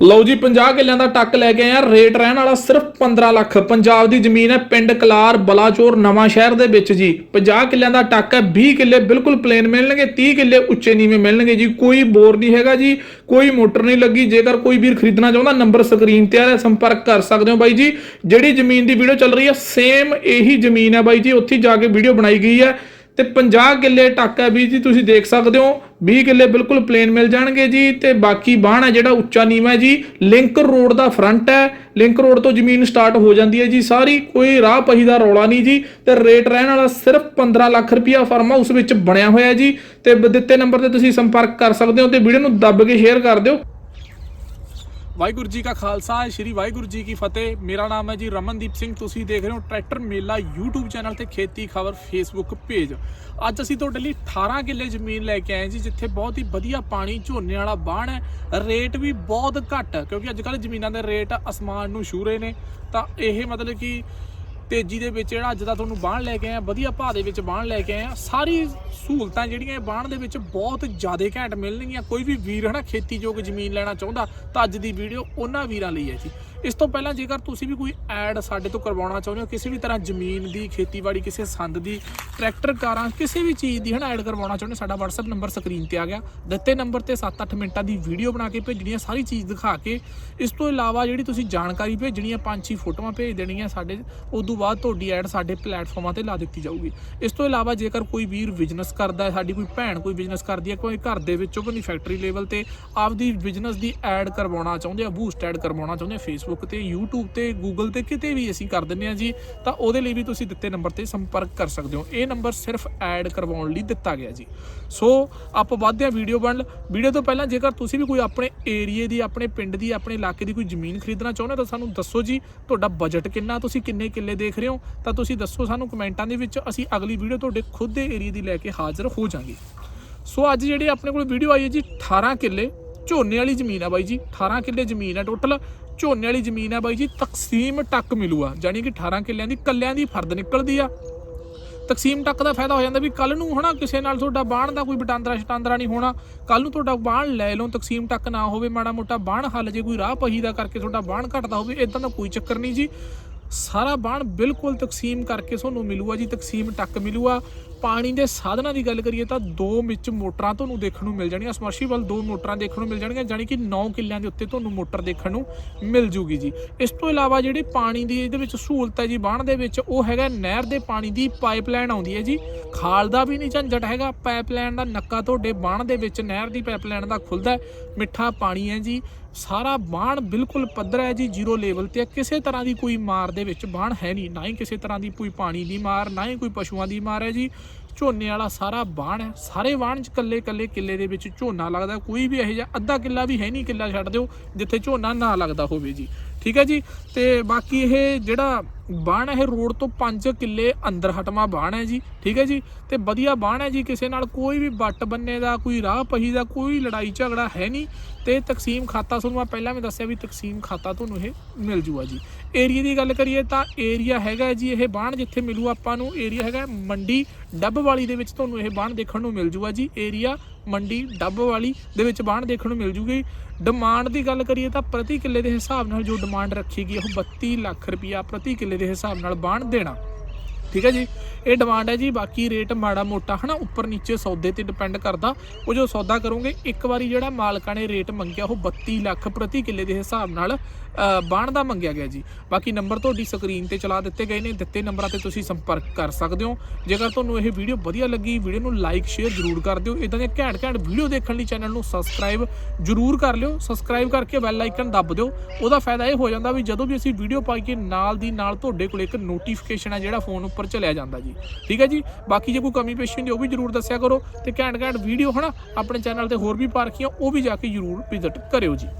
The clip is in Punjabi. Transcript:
ਲਓ ਜੀ 50 ਕਿੱਲਿਆਂ ਦਾ ਟੱਕ ਲੈ ਕੇ ਆਏ ਆ। ਰੇਟ ਰਹਿਣ ਵਾਲਾ ਸਿਰਫ 15 ਲੱਖ। ਪੰਜਾਬ ਦੀ ਜ਼ਮੀਨ ਹੈ ਪਿੰਡ ਕਲਾਰ ਬਲਾਚੌਰ ਨਵਾਂ ਸ਼ਹਿਰ ਦੇ ਵਿੱਚ ਜੀ। 50 ਕਿੱਲਿਆਂ ਦਾ ਟੱਕ ਹੈ 20 ਕਿੱਲੇ ਬਿਲਕੁਲ ਪਲੇਨ ਮਿਲਣਗੇ 30 ਕਿੱਲੇ ਉੱਚੇ ਨੀਵੇਂ ਮਿਲਣਗੇ ਜੀ। ਕੋਈ ਬੋਰ ਨਹੀਂ ਹੈਗਾ ਜੀ, ਕੋਈ ਮੋਟਰ ਨਹੀਂ ਲੱਗੀ। ਜੇਕਰ ਕੋਈ ਵੀਰ ਖਰੀਦਣਾ ਚਾਹੁੰਦਾ, ਨੰਬਰ ਸਕਰੀਨ ਤੇ ਆ ਰਿਹਾ, ਸੰਪਰਕ ਕਰ ਸਕਦੇ ਹੋ ਬਾਈ ਜੀ। ਜਿਹੜੀ ਜ਼ਮੀਨ ਦੀ ਵੀਡੀਓ ਚੱਲ ਰਹੀ ਹੈ ਸੇਮ ਇਹੀ ਜ਼ਮੀਨ ਹੈ ਬਾਈ ਜੀ। ਉੱਥੇ ਜਾ ਕੇ ਵੀਡੀਓ ਬਣਾਈ ਗਈ ਹੈ। ਤੇ 50 ਕਿੱਲੇ ਟੱਕ ਹੈ ਵੀ ਜੀ, ਤੁਸੀਂ ਦੇਖ ਸਕਦੇ ਹੋ। 20 ਕਿੱਲੇ ਬਿਲਕੁਲ ਪਲੇਨ ਮਿਲ ਜਾਣਗੇ ਜੀ, ਤੇ ਬਾਕੀ ਬਾਣ ਹੈ ਜਿਹੜਾ ਉੱਚਾ ਨੀਵਾਂ ਹੈ ਜੀ ਲਿੰਕ ਰੋਡ ਦਾ ਫਰੰਟ ਹੈ। ਲਿੰਕ ਰੋਡ ਤੋਂ ਜ਼ਮੀਨ ਸਟਾਰਟ ਹੋ ਜਾਂਦੀ ਹੈ ਜੀ, ਸਾਰੀ ਕੋਈ ਰਾਹ ਪਹੀ ਦਾ ਰੌਲਾ ਨਹੀਂ ਜੀ, ਤੇ ਰੇਟ ਰਹਿਣ ਵਾਲਾ ਸਿਰਫ 15 ਲੱਖ ਰੁਪਿਆ ਫਾਰਮ ਹਾਊਸ ਵਿੱਚ ਬਣਿਆ ਹੋਇਆ ਜੀ, ਤੇ ਦਿੱਤੇ ਨੰਬਰ ਤੇ ਤੁਸੀਂ ਸੰਪਰਕ ਕਰ ਸਕਦੇ ਹੋ ਤੇ ਵੀਡੀਓ ਨੂੰ ਦੱਬ ਕੇ ਸ਼ੇਅਰ ਕਰ ਦਿਓ। ਵਾਹਿਗੁਰੂ ਜੀ ਕਾ ਖਾਲਸਾ, ਸ੍ਰੀ ਵਾਹਿਗੁਰੂ ਜੀ ਕੀ ਫਤਿਹ। ਮੇਰਾ ਨਾਮ ਹੈ ਜੀ ਰਮਨਦੀਪ ਸਿੰਘ। ਤੁਸੀਂ ਦੇਖ ਰਹੇ ਹੋ ਟਰੈਕਟਰ ਮੇਲਾ YouTube ਚੈਨਲ ਤੇ ਖੇਤੀ ਖਬਰ Facebook ਪੇਜ। ਅੱਜ ਅਸੀਂ ਤੁਹਾਡੇ ਲਈ 18 ਕਿੱਲੇ ਜ਼ਮੀਨ ਲੈ ਕੇ ਆਏ ਜੀ, ਜਿੱਥੇ ਬਹੁਤ ਹੀ ਵਧੀਆ ਪਾਣੀ, ਝੋਨੇ ਵਾਲਾ ਬਾਣ ਹੈ। ਰੇਟ ਵੀ ਬਹੁਤ ਘੱਟ, ਕਿਉਂਕਿ ਅੱਜ ਕੱਲ੍ਹ ਜ਼ਮੀਨਾਂ ਦੇ ਰੇਟ ਅਸਮਾਨ ਨੂੰ ਛੂ ਰਹੇ ਨੇ। ਤਾਂ ਇਹ ਮਤਲਬ ਕਿ ਤੇਜ਼ੀ ਦੇ ਵਿੱਚ ਜਿਹੜਾ ਅੱਜ ਦਾ ਤੁਹਾਨੂੰ ਬਾਣ ਲੈ ਕੇ ਆਇਆ ਵਧੀਆ ਭਾਅ ਦੇ ਵਿੱਚ ਬਾਣ ਲੈ ਕੇ ਆਏ ਆ ਸਾਰੀ ਸਹੂਲਤਾਂ ਜਿਹੜੀਆਂ ਇਹ ਬਾਣ ਦੇ ਵਿੱਚ ਬਹੁਤ ਜ਼ਿਆਦਾ ਘੈਂਟ ਮਿਲਣਗੀਆਂ। ਕੋਈ ਵੀ ਵੀਰ ਹਨਾ ਖੇਤੀਯੋਗ ਜ਼ਮੀਨ ਲੈਣਾ ਚਾਹੁੰਦਾ ਤਾਂ ਅੱਜ ਦੀ ਵੀਡੀਓ ਉਹਨਾਂ ਵੀਰਾਂ ਲਈ ਹੈ ਜੀ। ਇਸ ਤੋਂ ਪਹਿਲਾਂ ਜੇਕਰ ਤੁਸੀਂ ਵੀ ਕੋਈ ਐਡ ਸਾਡੇ ਤੋਂ ਕਰਵਾਉਣਾ ਚਾਹੁੰਦੇ ਹੋ ਕਿਸੇ ਵੀ ਤਰ੍ਹਾਂ ਜ਼ਮੀਨ ਦੀ ਖੇਤੀਬਾੜੀ ਕਿਸੇ ਸੰਦ ਦੀ ਟਰੈਕਟਰ ਕਾਰਾਂ ਕਿਸੇ ਵੀ ਚੀਜ਼ ਦੀ ਹਨਾ ਐਡ ਕਰਵਾਉਣਾ ਚਾਹੁੰਦੇ ਹੋ, ਸਾਡਾ WhatsApp ਨੰਬਰ ਸਕਰੀਨ ਤੇ ਆ ਗਿਆ। ਦਿੱਤੇ ਨੰਬਰ ਤੇ 7-8 ਮਿੰਟਾਂ ਦੀ ਵੀਡੀਓ ਬਣਾ ਕੇ ਭੇਜਣੀ ਹੈ ਸਾਰੀ ਚੀਜ਼ ਦਿਖਾ ਕੇ। ਇਸ ਤੋਂ ਇਲਾਵਾ ਜਿਹੜੀ ਤੁਸੀਂ ਜਾਣਕਾਰੀ ਭੇਜਣੀ ਹੈ ਪੰਜ ਛੇ ਫੋਟੋਆਂ ਭੇਜ ਦੇਣੀਆਂ ਸਾਡੇ ਉਦੋਂ ਤੋਂ ਬਾਅਦ ਤੁਹਾਡੀ ਐਡ ਸਾਡੇ ਪਲੇਟਫਾਰਮਾਂ ਤੇ ਲਾ ਦਿੱਤੀ ਜਾਊਗੀ। ਇਸ ਤੋਂ ਇਲਾਵਾ ਜੇਕਰ ਕੋਈ ਵੀਰ ਬਿਜ਼ਨਸ ਕਰਦਾ ਹੈ, ਸਾਡੀ ਕੋਈ ਭੈਣ ਕੋਈ ਬਿਜ਼ਨਸ ਕਰਦੀ ਹੈ, ਕੋਈ ਘਰ ਦੇ ਵਿੱਚੋਂ ਕੋਈ ਫੈਕਟਰੀ ਲੈਵਲ ਤੇ ਆਪਦੀ ਬਿਜ਼ਨਸ ਦੀ ਐਡ ਕਰਵਾਉਣਾ ਚਾਹੁੰਦੇ ਆ ਬੂਸਟ ਐਡ ਕਰਵਾਉਣਾ ਚਾਹੁੰਦੇ ਆ ਫੇਸਬੁੱਕ ਤੇ, YouTube ਤੇ, Google ਤੇ ਕਿਤੇ ਵੀ ਅਸੀਂ ਕਰ ਦਿੰਦੇ ਆ ਜੀ, ਤਾਂ ਉਹਦੇ ਲਈ ਵੀ ਤੁਸੀਂ ਦਿੱਤੇ ਨੰਬਰ ਤੇ ਸੰਪਰਕ ਕਰ ਸਕਦੇ ਹੋ। ਇਹ ਨੰਬਰ ਸਿਰਫ ਐਡ ਕਰਵਾਉਣ ਲਈ ਦਿੱਤਾ ਗਿਆ ਜੀ। ਸੋ, ਆਪਾਂ ਵੱਧਦੇ ਆ ਵੀਡੀਓ ਬਣ ਵੀਡੀਓ ਤੋਂ ਪਹਿਲਾਂ ਜੇਕਰ ਤੁਸੀਂ ਵੀ ਕੋਈ ਆਪਣੇ ਏਰੀਏ ਦੀ, ਆਪਣੇ ਪਿੰਡ ਦੀ, ਆਪਣੇ ਇਲਾਕੇ ਦੀ ਕੋਈ ਜ਼ਮੀਨ ਖਰੀਦਣਾ ਚਾਹੁੰਦੇ ਹੋ, ਤਾਂ ਸਾਨੂੰ ਦੱਸੋ ਜੀ, ਤੁਹਾਡਾ ਬਜਟ ਕਿੰਨਾ, ਤੁਸੀਂ ਕਿੰਨੇ ਕਿੱਲੇ ਦੇ ਦੇਖ ਰਹੇ ਹੋ, ਤਾਂ ਤੁਸੀਂ ਦੱਸੋ ਸਾਨੂੰ ਕਮੈਂਟਾਂ ਦੇ ਵਿੱਚ ਅਸੀਂ ਅਗਲੀ ਵੀਡੀਓ ਤੁਹਾਡੇ ਖੁਦ ਦੇ ਏਰੀਏ ਦੀ ਲੈ ਕੇ ਹਾਜ਼ਰ ਹੋ ਜਾਾਂਗੇ। ਸੋ ਅੱਜ ਜਿਹੜੀ ਆਪਣੇ ਕੋਲ ਵੀਡੀਓ ਆਈ ਹੈ ਜੀ 18 ਕਿੱਲੇ, ਝੋਨੇ ਵਾਲੀ ਜ਼ਮੀਨ ਆ ਬਾਈ ਜੀ 18 ਕਿੱਲੇ ਜ਼ਮੀਨ ਆ ਟੋਟਲ ਝੋਨੇ ਵਾਲੀ ਜ਼ਮੀਨ ਆ ਬਾਈ ਜੀ, ਤਕਸੀਮ ਟੱਕ ਮਿਲੂਆ ਜਾਨੀ ਕਿ 18 ਕਿੱਲਿਆਂ ਦੀ, ਕੱਲਿਆਂ ਦੀ ਫਰਦ ਨਿਕਲਦੀ ਆ। ਤਕਸੀਮ ਟੱਕ ਦਾ ਫਾਇਦਾ ਹੋ ਜਾਂਦਾ ਵੀ ਕੱਲ ਨੂੰ ਹਨਾ ਕਿਸੇ ਨਾਲ ਤੁਹਾਡਾ ਬਾਣ ਦਾ ਕੋਈ ਬਟਾਂਦਰਾ ਸ਼ਟਾਂਦਰਾ ਨਹੀਂ ਹੋਣਾ ਕੱਲ ਨੂੰ ਤੁਹਾਡਾ ਬਾਣ ਲੈ ਲਓ, ਤਕਸੀਮ ਟੱਕ ਨਾ ਹੋਵੇ, ਮਾੜਾ ਮੋਟਾ ਬਾਣ ਹੱਲ ਜੇ ਕੋਈ ਰਾਹ ਪਹੀ ਦਾ ਕਰਕੇ ਤੁਹਾਡਾ ਬਾਣ ਘਟਦਾ ਹੋਵੇ ਇਦਾਂ ਦਾ ਕੋਈ ਚੱਕਰ ਨਹੀਂ ਜੀ। ਸਾਰਾ ਬਾਣ ਬਿਲਕੁਲ ਤਕਸੀਮ ਕਰਕੇ ਤੁਹਾਨੂੰ ਮਿਲੂਗਾ ਜੀ, ਤਕਸੀਮ ਟੱਕ ਮਿਲੂਗਾ ਪਾਣੀ ਦੇ ਸਾਧਨਾਂ ਦੀ ਗੱਲ ਕਰੀਏ ਤਾਂ ਦੋ ਵਿੱਚ ਮੋਟਰਾਂ ਤੁਹਾਨੂੰ ਦੇਖਣ ਨੂੰ ਮਿਲ ਜਾਣਗੀਆਂ ਸਮਰਸੀਬਲ ਦੋ ਮੋਟਰਾਂ ਦੇਖਣ ਨੂੰ ਮਿਲ ਜਾਣਗੀਆਂ ਜਾਨੀ ਕਿ 9 ਕਿੱਲਿਆਂ ਦੇ ਉੱਤੇ ਤੁਹਾਨੂੰ ਮੋਟਰ ਦੇਖਣ ਨੂੰ ਮਿਲ ਜੂਗੀ ਜੀ। ਇਸ ਤੋਂ ਇਲਾਵਾ ਜਿਹੜੀ ਪਾਣੀ ਦੀ ਇਹਦੇ ਵਿੱਚ ਸਹੂਲਤ ਹੈ ਜੀ, ਬਾਣ ਦੇ ਵਿੱਚ ਉਹ ਹੈਗਾ ਨਹਿਰ ਦੇ ਪਾਣੀ ਦੀ ਪਾਈਪਲਾਈਨ ਆਉਂਦੀ ਹੈ ਜੀ। ਖਾਲ ਦਾ ਵੀ ਨਹੀਂ ਝੰਜਟ ਹੈਗਾ, ਪਾਈਪਲਾਈਨ ਦਾ ਨੱਕਾ ਤੁਹਾਡੇ ਬਾਣ ਦੇ ਵਿੱਚ ਨਹਿਰ ਦੀ ਪਾਈਪਲਾਈਨ ਦਾ ਖੁੱਲਦਾ ਮਿੱਠਾ ਪਾਣੀ ਹੈ ਜੀ। ਸਾਰਾ ਬਾਣ ਬਿਲਕੁਲ ਪੱਧਰ ਹੈ ਜੀ, ਜ਼ੀਰੋ ਲੈਵਲ ਤੇ ਹੈ। ਕਿਸੇ ਤਰ੍ਹਾਂ ਦੀ ਕੋਈ ਮਾਰ ਦੇ ਵਿੱਚ ਬਾਣ ਹੈ ਨਹੀਂ। ਨਾ ਹੀ ਕਿਸੇ ਤਰ੍ਹਾਂ ਦੀ ਕੋਈ ਪਾਣੀ ਦੀ ਮਾਰ, ਨਾ ਹੀ ਕੋਈ ਪਸ਼ੂਆਂ ਦੀ ਮਾਰ ਹੈ ਜੀ। ਝੋਨੇ ਵਾਲਾ ਸਾਰਾ ਬਾਣ ਹੈ। ਸਾਰੇ ਬਾਣ ਚ ਕੱਲੇ ਕੱਲੇ ਕਿੱਲੇ ਦੇ ਵਿੱਚ ਝੋਨਾ ਲੱਗਦਾ ਕੋਈ ਵੀ ਇਹੋ ਜਿਹਾ ਅੱਧਾ ਕਿੱਲਾ ਵੀ ਹੈ ਨਹੀਂ, ਕਿੱਲਾ ਛੱਡ ਦਿਓ, ਜਿੱਥੇ ਝੋਨਾ ਨਾ ਲੱਗਦਾ ਹੋਵੇ ਜੀ। ਠੀਕ ਹੈ ਜੀ? ਤੇ ਬਾਕੀ ਇਹ ਜਿਹੜਾ ਬਾਣ ਇਹ ਰੋਡ ਤੋਂ 5 ਕਿੱਲੇ ਅੰਦਰ ਹਟਵਾ ਬਾਣ ਹੈ ਜੀ, ਠੀਕ ਹੈ ਜੀ? ਤੇ ਵਧੀਆ ਬਾਣ ਹੈ ਜੀ, ਕਿਸੇ ਨਾਲ ਕੋਈ ਵੀ ਵੱਟ ਬੰਨੇ ਦਾ, ਕੋਈ ਰਾਹ ਪਹੀ ਦਾ, ਕੋਈ ਲੜਾਈ ਝਗੜਾ ਹੈ ਨਹੀਂ। ਤੇ ਤਕਸੀਮ ਖਾਤਾ ਤੁਹਾਨੂੰ ਮੈਂ ਪਹਿਲਾਂ ਵੀ ਦੱਸਿਆ ਵੀ ਤਕਸੀਮ ਖਾਤਾ ਤੁਹਾਨੂੰ ਇਹ ਮਿਲ ਜੂਗਾ ਜੀ। ਏਰੀਆ ਦੀ ਗੱਲ ਕਰੀਏ ਤਾਂ ਏਰੀਆ ਹੈਗਾ ਜੀ, ਇਹ ਬਾਣ ਜਿੱਥੇ ਮਿਲੂ ਆਪਾਂ ਨੂੰ, ਏਰੀਆ ਹੈਗਾ ਮੰਡੀ ਡੱਬ ਵਾਲੀ ਦੇ ਵਿੱਚ ਤੁਹਾਨੂੰ ਇਹ ਬਾਣ ਦੇਖਣ ਨੂੰ ਮਿਲ ਜੂਗਾ ਜੀ। ਏਰੀਆ ਮੰਡੀ ਡੱਬ ਵਾਲੀ ਦੇ ਵਿੱਚ ਬਾਣ ਦੇਖਣ ਨੂੰ ਮਿਲ ਜੂਗੀ। ਡਿਮਾਂਡ ਦੀ ਗੱਲ ਕਰੀਏ ਤਾਂ ਪ੍ਰਤੀ ਕਿੱਲੇ ਦੇ ਹਿਸਾਬ ਨਾਲ ਜੋ ਡਿਮਾਂਡ ਰੱਖੀ ਗਈ ਉਹ 32 ਲੱਖ ਰੁਪਇਆ ਪ੍ਰਤੀ ਕਿੱਲੇ ਦੇ ਹਿਸਾਬ ਨਾਲ ਬਾਣ ਦੇਣਾ। ਠੀਕ ਹੈ ਜੀ? ਇਹ ਡਿਮਾਂਡ ਹੈ ਜੀ ਬਾਕੀ ਰੇਟ ਮਾੜਾ ਮੋਟਾ ਹਨਾ ਉੱਪਰ ਨੀਚੇ ਸੌਦੇ ਤੇ ਡਿਪੈਂਡ ਕਰਦਾ। ਉਹ ਜੋ ਸੌਦਾ ਕਰੋਗੇ ਇੱਕ ਵਾਰੀ ਜਿਹੜਾ ਮਾਲਕਾਂ ਨੇ ਰੇਟ ਮੰਗਿਆ ਉਹ 32 ਲੱਖ ਪ੍ਰਤੀ ਕਿੱਲੇ ਦੇ ਹਿਸਾਬ ਨਾਲ ਅ, ਬਾਣ ਦਾ ਮੰਗਿਆ ਗਿਆ ਜੀ। ਬਾਕੀ ਨੰਬਰ ਤੁਹਾਡੀ ਸਕਰੀਨ ਤੇ ਚਲਾ ਦਿੱਤੇ ਗਏ ਨੇ ਦਿੱਤੇ ਨੰਬਰਾਂ ਤੇ ਤੁਸੀਂ ਸੰਪਰਕ ਕਰ ਸਕਦੇ ਹੋ। ਜੇਕਰ ਤੁਹਾਨੂੰ ਇਹ ਵੀਡੀਓ ਵਧੀਆ ਲੱਗੀ ਵੀਡੀਓ ਨੂੰ ਲਾਈਕ ਸ਼ੇਅਰ ਜ਼ਰੂਰ ਕਰ ਦਿਓ। ਇਦਾਂ ਦੀਆਂ ਘੈਂਟ ਘੈਂਟ ਵੀਡੀਓ ਦੇਖਣ ਲਈ ਚੈਨਲ ਨੂੰ ਸਬਸਕ੍ਰਾਈਬ ਜ਼ਰੂਰ ਕਰ ਲਿਓ। ਸਬਸਕ੍ਰਾਈਬ ਕਰਕੇ ਬੈਲ ਆਈਕਨ ਦੱਬ ਦਿਓ। ਉਹਦਾ ਫਾਇਦਾ ਇਹ ਹੋ ਜਾਂਦਾ ਵੀ ਜਦੋਂ ਵੀ ਅਸੀਂ ਵੀਡੀਓ ਪਾਈਏ ਨਾਲ ਦੀ ਨਾਲ ਤੁਹਾਡੇ ਕੋਲ ਇੱਕ ਨੋਟੀਫਿਕੇਸ਼ਨ ਹੈ ਜਿਹੜਾ ਫੋਨ ਉੱਪਰ ਚਲਿਆ ਜਾਂਦਾ ਜੀ। ਠੀਕ ਹੈ ਜੀ? ਬਾਕੀ ਜੇ ਕੋਈ ਕਮੀ ਪੇਸ਼ੀ ਹੁੰਦੀ ਉਹ ਵੀ ਜ਼ਰੂਰ ਦੱਸਿਆ ਕਰੋ। ਤੇ ਘੈਂਟ ਘੈਂਟ ਵੀਡੀਓ ਹਨਾ, ਆਪਣੇ ਚੈਨਲ ਤੇ ਹੋਰ ਵੀ ਪਾ ਉਹ ਵੀ ਜਾ ਕੇ ਜ਼ਰੂਰ ਵਿਜ਼ਿਟ ਕਰਿਓ ਜੀ।